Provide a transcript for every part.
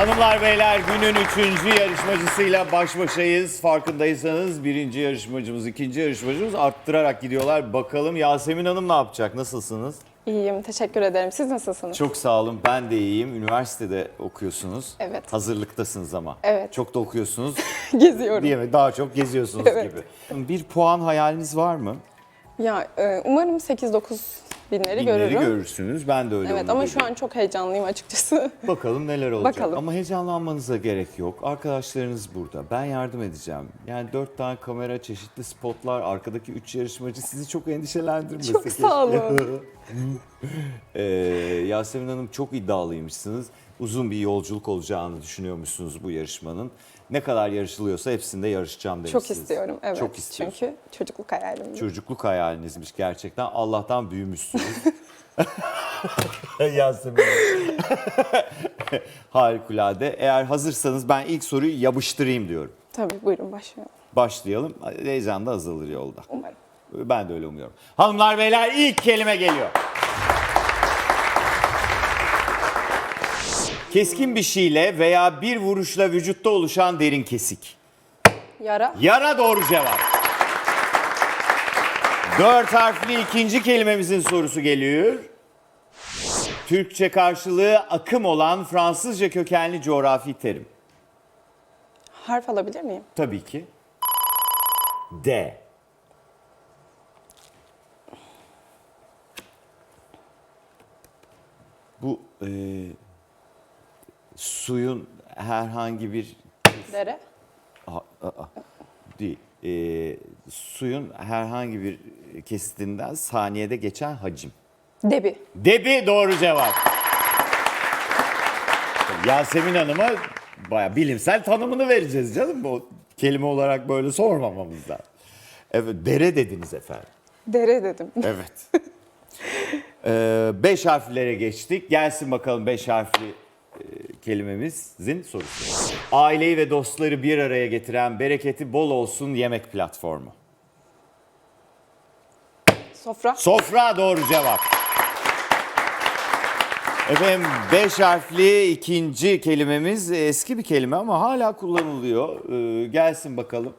Hanımlar beyler günün üçüncü yarışmacısıyla baş başayız. Farkındaysanız birinci yarışmacımız, ikinci yarışmacımız arttırarak gidiyorlar. Bakalım Yasemin Hanım ne yapacak? Nasılsınız? İyiyim, teşekkür ederim. Siz nasılsınız? Çok sağ olun. Ben de iyiyim. Üniversitede okuyorsunuz. Evet. Hazırlıktasınız ama. Evet. Çok da okuyorsunuz. Geziyorum. Mi? Daha çok geziyorsunuz Evet. gibi. Bir puan hayaliniz var mı? Ya e, umarım 8-9 binleri Binleri görürüm. görürsünüz. Ben de öyle Evet ama şu an çok heyecanlıyım açıkçası. Bakalım neler olacak. Bakalım. Ama heyecanlanmanıza gerek yok. Arkadaşlarınız burada. Ben yardım edeceğim. Yani dört tane kamera, çeşitli spotlar, arkadaki üç yarışmacı sizi çok endişelendirmesin. Çok sağ olun. Ee, Yasemin Hanım çok iddialıymışsınız. Uzun bir yolculuk olacağını düşünüyormuşsunuz bu yarışmanın. Ne kadar yarışılıyorsa hepsinde yarışacağım demişsiniz. çok istiyorum evet. Çok istiyorsun. Çünkü çocukluk hayalim. Çocukluk hayalinizmiş gerçekten. Allah'tan büyümüşsünüz. Yasemin. Harikulade. Eğer hazırsanız ben ilk soruyu yapıştırayım diyorum. Tabii buyurun başlayalım. Başlayalım. Heyecan da azalır yolda. Umarım. Ben de öyle umuyorum. Hanımlar beyler ilk kelime geliyor. Keskin bir şeyle veya bir vuruşla vücutta oluşan derin kesik. Yara, Yara doğru cevap. Dört harfli ikinci kelimemizin sorusu geliyor. Türkçe karşılığı akım olan Fransızca kökenli coğrafi terim. harf alabilir miyim? Tabii ki. D. Bu e, suyun herhangi bir Dere, Aa, aa, değil. E, suyun herhangi bir kesitinden saniyede geçen hacim. debi. Debi doğru cevap. Yasemin Hanım'a baya bilimsel tanımını vereceğiz canım. O kelime olarak böyle sormamamız lazım. Evet, dere dediniz efendim. Dere dedim. Evet. Ee, beş harflere geçtik. Gelsin bakalım beş harfli kelimemizin sorusu. Aileyi ve dostları bir araya getiren bereketi bol olsun yemek platformu. Sofra, Sofra doğru cevap. Efendim beş harfli ikinci kelimemiz eski bir kelime ama hala kullanılıyor. Ee, gelsin bakalım.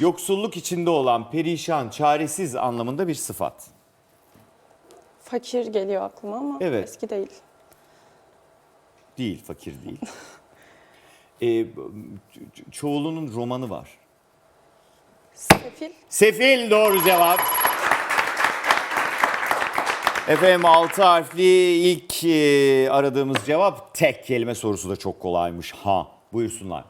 Yoksulluk içinde olan perişan, çaresiz anlamında bir sıfat. fakir geliyor aklıma ama Evet. eski değil. Değil, fakir değil. Ço- çoğulunun romanı var. Sefil, Sefil doğru cevap. Efendim altı harfli ilk e, aradığımız cevap tek kelime sorusu da çok kolaymış. Ha buyursunlar.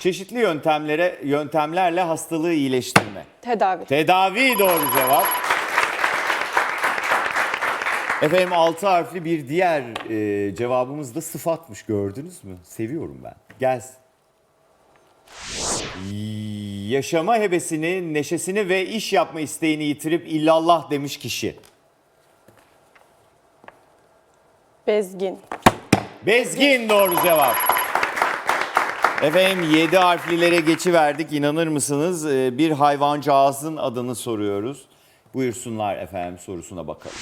Çeşitli yöntemlere yöntemlerle hastalığı iyileştirme. tedavi. Tedavi doğru cevap. Efendim altı harfli bir diğer e, cevabımız da sıfatmış gördünüz mü? Seviyorum ben. Gelsin. Yaşama hebesini, neşesini ve iş yapma isteğini yitirip illallah demiş kişi. Bezgin, Bezgin doğru cevap. Efendim 7 harflilere geçiverdik inanır mısınız? Ee, Bir hayvancağızın adını soruyoruz. Buyursunlar efendim sorusuna bakalım.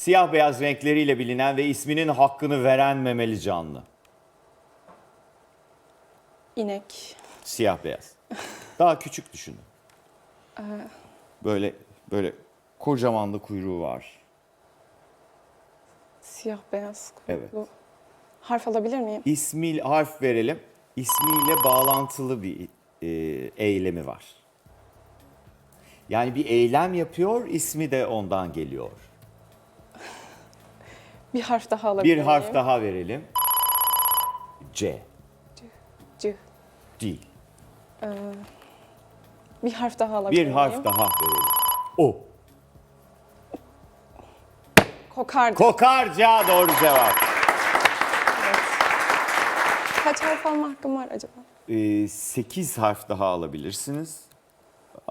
Siyah beyaz renkleriyle bilinen ve isminin hakkını veren memeli canlı. inek, Siyah beyaz. Daha küçük düşünün. Böyle böyle kocaman da kuyruğu var. siyah beyaz Evet. kuyruklu. Harf alabilir miyim? İsmi harf verelim. İsmiyle bağlantılı bir e, eylemi var. Yani bir eylem yapıyor, ismi de ondan geliyor. Bir harf daha alabilir Bir miyim? harf daha verelim. C. C. Değil. Bir harf daha alabilir Bir miyim? harf daha verelim. O. Kokarca. Kokarca doğru cevap. Kaç harf alma hakkım var acaba? 8 harf daha alabilirsiniz.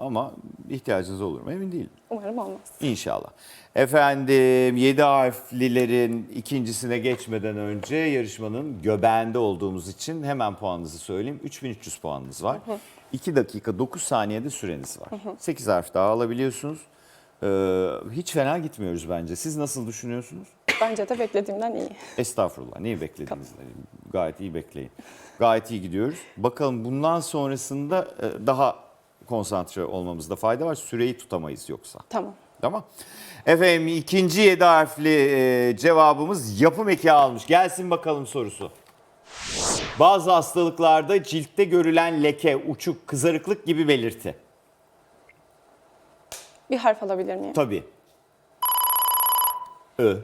Ama ihtiyacınız olur mu emin değilim. Umarım olmaz. İnşallah. Efendim 7 harflilerin ikincisine geçmeden önce yarışmanın göbeğinde olduğumuz için hemen puanınızı söyleyeyim. 3300 puanınız var. 2 dakika 9 saniyede süreniz var. 8 harf daha alabiliyorsunuz. Ee, hiç fena gitmiyoruz bence. Siz nasıl düşünüyorsunuz? Bence de beklediğimden iyi. Estağfurullah. Neyi beklediniz? Gayet iyi bekleyin. Gayet iyi gidiyoruz. Bakalım bundan sonrasında e, daha konsantre olmamızda fayda var. Süreyi tutamayız yoksa. Tamam. Tamam. Efendim ikinci yedi harfli e, cevabımız yapım eki almış. Gelsin bakalım sorusu. Bazı hastalıklarda ciltte görülen leke, uçuk, kızarıklık gibi belirti. Bir harf alabilir miyim? Tabii. Ö.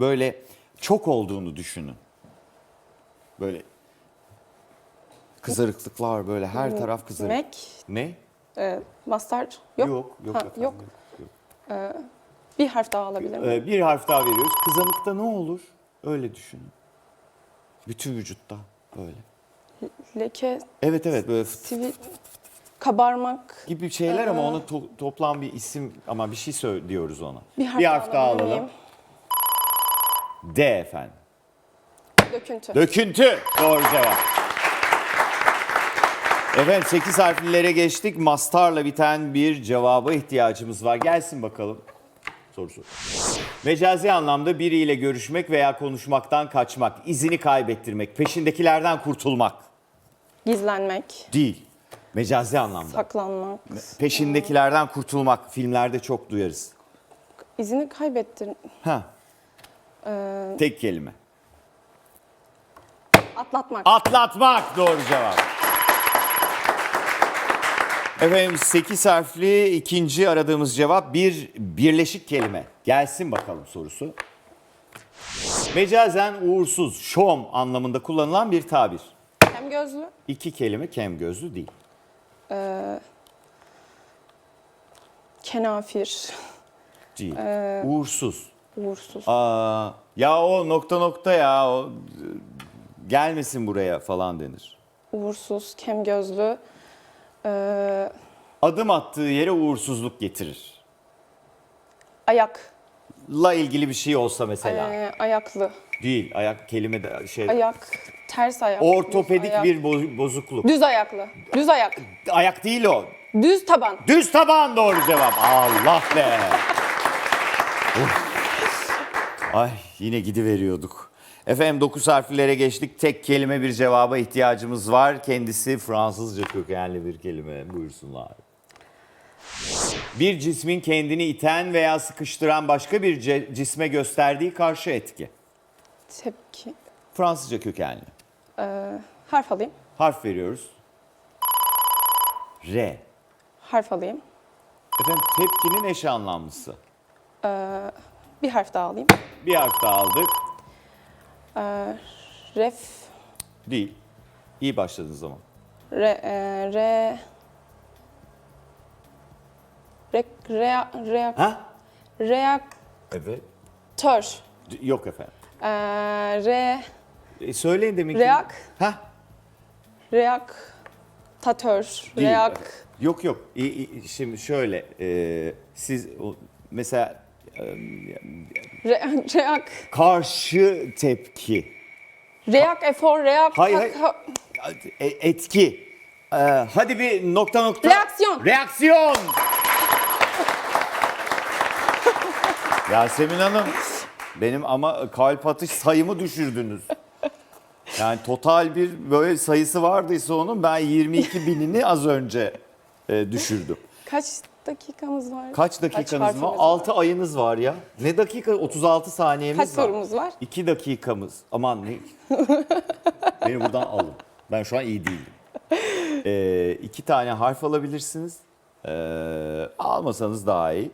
Böyle çok olduğunu düşünün. Böyle kızarıklıklar böyle her taraf kızarık. Mac, Ne? e, mustard. Yok. Yok, yok, Ha, efendim, yok. yok. Bir harf daha alabilir miyim? Ee, bir harf daha veriyoruz. Kızamıkta ne olur? Öyle düşünün. Bütün vücutta böyle. Leke, Evet evet böyle fıt sivil, kabarmak. gibi şeyler ama ona to- toplam bir isim ama bir şey söylüyoruz ona. Bir harf, daha alabilir alalım. miyim? D efendim. Döküntü. Döküntü. Doğru cevap. Efendim 8 harflilere geçtik. Mastarla biten bir cevaba ihtiyacımız var. Gelsin bakalım sorusu. Mecazi anlamda biriyle görüşmek veya konuşmaktan kaçmak, izini kaybettirmek, peşindekilerden kurtulmak Gizlenmek, değil. Mecazi anlamda. saklanmak, Peşindekilerden kurtulmak filmlerde çok duyarız. izini kaybettir, Ha. Tek kelime. atlatmak. Atlatmak doğru cevap. Efendim 8 harfli ikinci aradığımız cevap bir birleşik kelime. Gelsin bakalım sorusu. Mecazen uğursuz, şom anlamında kullanılan bir tabir. Hem gözlü, İki kelime kem gözlü değil. kenafir, Değil. Uğursuz. uğursuz. Aa, ya o nokta nokta ya o gelmesin buraya falan denir. Uğursuz, kem gözlü, e, Adım attığı yere uğursuzluk getirir. ayak, La ilgili bir şey olsa mesela. e, ayaklı, Değil. Ayak kelime de şey. ayak, ters ayak. Ortopedik düz ayak. bir bo- bozukluk. Düz ayaklı, düz ayak, Ayak değil o. düz taban. Düz taban doğru cevap. Allah be. Uf. Ay yine gidiveriyorduk. Efendim 9 harflere geçtik. Tek kelime bir cevaba ihtiyacımız var. Kendisi Fransızca kökenli bir kelime. Buyursunlar. Bir cismin kendini iten veya sıkıştıran başka bir cisme gösterdiği karşı etki. Tepki. Fransızca kökenli. Harf alayım, Harf veriyoruz. R. harf alayım. Efendim tepkinin eş anlamlısı. Bir harf daha alayım. Bir harf daha aldık. Ref, Değil. İyi başladınız ama. re, e, re, re, rea, rea, Ha? reaktör, Evet. D- Yok efendim. e, re, E, söyleyin demin ki. reak, Ha? reaktatör, Değil. reak, Yok yok. İ- i- Şimdi şöyle. e, siz o- mesela re, reak, karşı tepki. reak, efor, reak, Hayır, hayır. E, etki. E, hadi bir nokta nokta. Reaksiyon. Reaksiyon. Yasemin Hanım benim ama kalp atış sayımı düşürdünüz. Yani total bir böyle sayısı vardıysa onun ben 22 binini az önce e, düşürdüm. Kaç dakikamız var? Kaç dakikanız harfimiz var? 6 ayınız var ya. Ne dakika? 36 saniyemiz Kaç var. sorumuz var? 2 dakikamız. Aman ne? Beni buradan alın. Ben şu an iyi değilim. Ee, iki tane harf alabilirsiniz. Ee, almasanız daha iyi.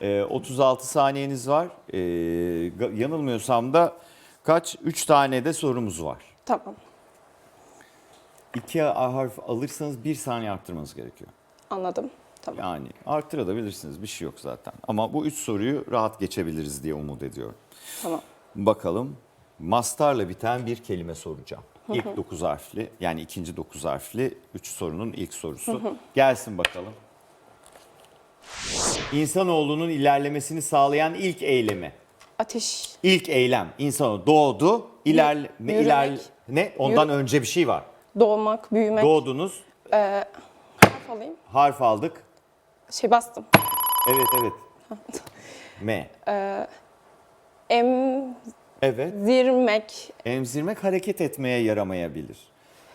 Ee, 36 saniyeniz var. Ee, ga- yanılmıyorsam da kaç? 3 tane de sorumuz var. Tamam, İki harf alırsanız bir saniye arttırmanız gerekiyor. anladım. Tamam. Yani arttırabilirsiniz bir şey yok zaten. Ama bu üç soruyu rahat geçebiliriz diye umut ediyorum. Tamam. Bakalım. Mastarla biten bir kelime soracağım. İlk dokuz harfli yani ikinci dokuz harfli üç sorunun ilk sorusu. Gelsin bakalım. İnsanoğlunun ilerlemesini sağlayan ilk eylemi. Ateş, İlk eylem. İnsanoğlu doğdu. İlerle, ne, yürümek. ilerle, ne? Ondan önce bir şey var. doğmak, büyümek. Doğdunuz. Harf alayım. Harf aldık. Şey bastım. Evet evet. M. emzirmek, Evet. Emzirmek hareket etmeye yaramayabilir.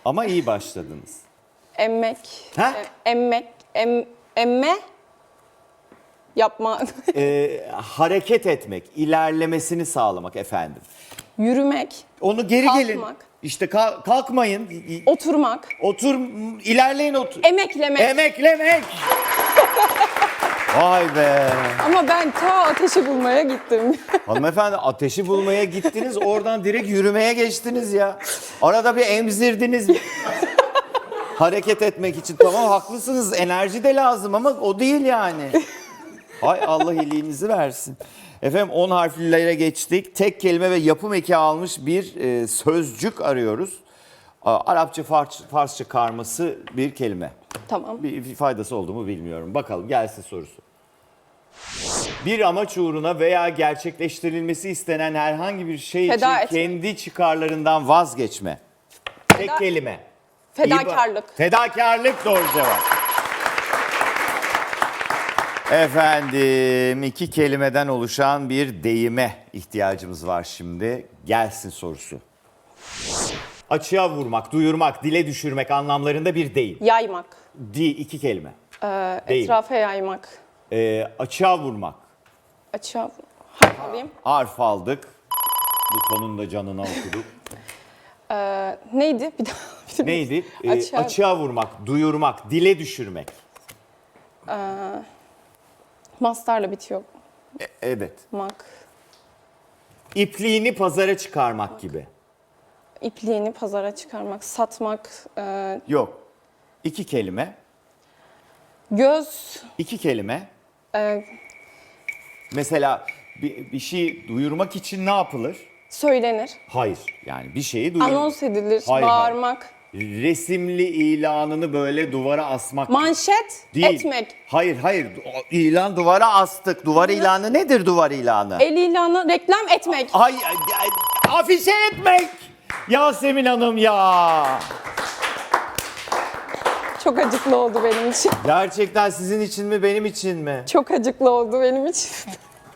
Ama iyi başladınız. emmek, Ha? e- emmek, em, emme, yapma, Ee, hareket etmek, ilerlemesini sağlamak efendim. yürümek, Onu geri gelin. Kalkmak. İşte ka- kalkmayın. oturmak, Otur, ilerleyin otur. emeklemek. Emeklemek. Vay be. Ama ben ta ateşi bulmaya gittim. Hanımefendi ateşi bulmaya gittiniz oradan direkt yürümeye geçtiniz ya. Arada bir emzirdiniz. Hareket etmek için tamam haklısınız enerji de lazım ama o değil yani. Hay Allah iyiliğinizi versin. Efendim 10 harflilere geçtik. Tek kelime ve yapım eki almış bir e, sözcük arıyoruz. A- Arapça Fars- Farsça karması bir kelime. Tamam. Bir faydası oldu mu bilmiyorum. Bakalım gelsin sorusu. Bir amaç uğruna veya gerçekleştirilmesi istenen herhangi bir şey Feda için etme. kendi çıkarlarından vazgeçme. Tek Feda- kelime. Fedakarlık. İyi ba- Fedakarlık doğru cevap. Efendim iki kelimeden oluşan bir deyime ihtiyacımız var şimdi. Gelsin sorusu. Açığa vurmak, duyurmak, dile düşürmek anlamlarında bir deyim. Yaymak, Di iki kelime. e, Değil. etrafa yaymak, Ee, açığa vurmak. açığa harf alayım. Harf aldık. Lütfon'un da canına okuduk. E, neydi? Bir daha. bir daha- Neydi? Ee, Açığa- açığa vurmak, duyurmak, dile düşürmek. Mastarla bitiyor. E- evet. Mak. İpliğini pazara çıkarmak gibi. İpliğini pazara çıkarmak, satmak, e, Yok. İki kelime. göz, İki kelime. e, Mesela bir, bir şey duyurmak için ne yapılır? söylenir, Hayır. Yani bir şeyi duyurmak. anons edilir, Hayır, bağırmak, Resimli ilanını böyle duvara asmak. manşet Değil. etmek, Hayır hayır. O İlan duvara astık. Duvar ilanı nedir duvar ilanı? el ilanı, reklam etmek. Ay, ay, ay, afişe etmek. Yasemin Hanım ya. Çok acıklı oldu benim için. Gerçekten sizin için mi benim için mi? Çok acıklı oldu benim için.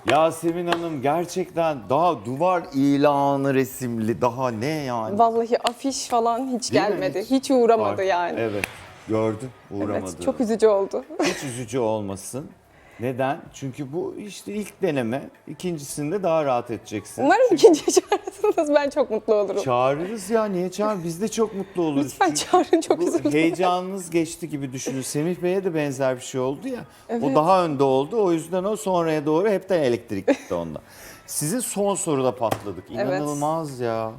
Yasemin Hanım gerçekten daha duvar ilanı resimli daha ne yani? Vallahi afiş falan hiç Değil mi? gelmedi. Hiç. Hiç, uğramadı Var. yani. Evet gördüm uğramadı. Evet, çok üzücü oldu. Hiç üzücü olmasın. Neden? Çünkü bu işte ilk deneme. İkincisinde daha rahat edeceksin. Umarım ikinci çağırırsınız. Ben çok mutlu olurum. Çağırırız ya niye çağır? Biz de çok mutlu oluruz. Lütfen Çünkü çağırın çok üzüldüm. heyecanınız geçti gibi düşünün. Semih Bey'e de benzer bir şey oldu ya. O Evet. daha önde oldu. O yüzden o sonraya doğru hepten elektrik gitti onda. Sizin son soruda patladık. Evet. İnanılmaz ya.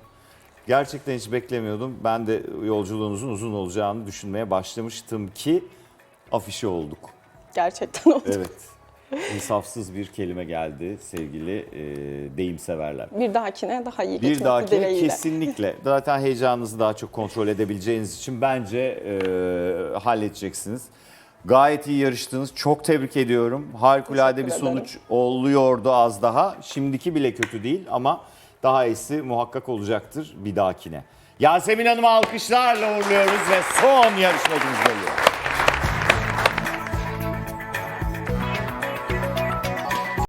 Gerçekten hiç beklemiyordum. Ben de yolculuğunuzun uzun olacağını düşünmeye başlamıştım ki afişe olduk. Gerçekten oldu. Evet. İnsafsız bir kelime geldi sevgili e, deyim severler. Bir dahakine daha iyi Bir geçmesi dahaki dileğiyle. kesinlikle. Zaten heyecanınızı daha çok kontrol edebileceğiniz için bence e, halledeceksiniz. Gayet iyi yarıştınız. Çok tebrik ediyorum. Harikulade bir Teşekkür ederim. sonuç oluyordu az daha. Şimdiki bile kötü değil ama daha iyisi muhakkak olacaktır bir dahakine. Yasemin Hanım'ı alkışlarla uğurluyoruz ve son yarışmacımız geliyor.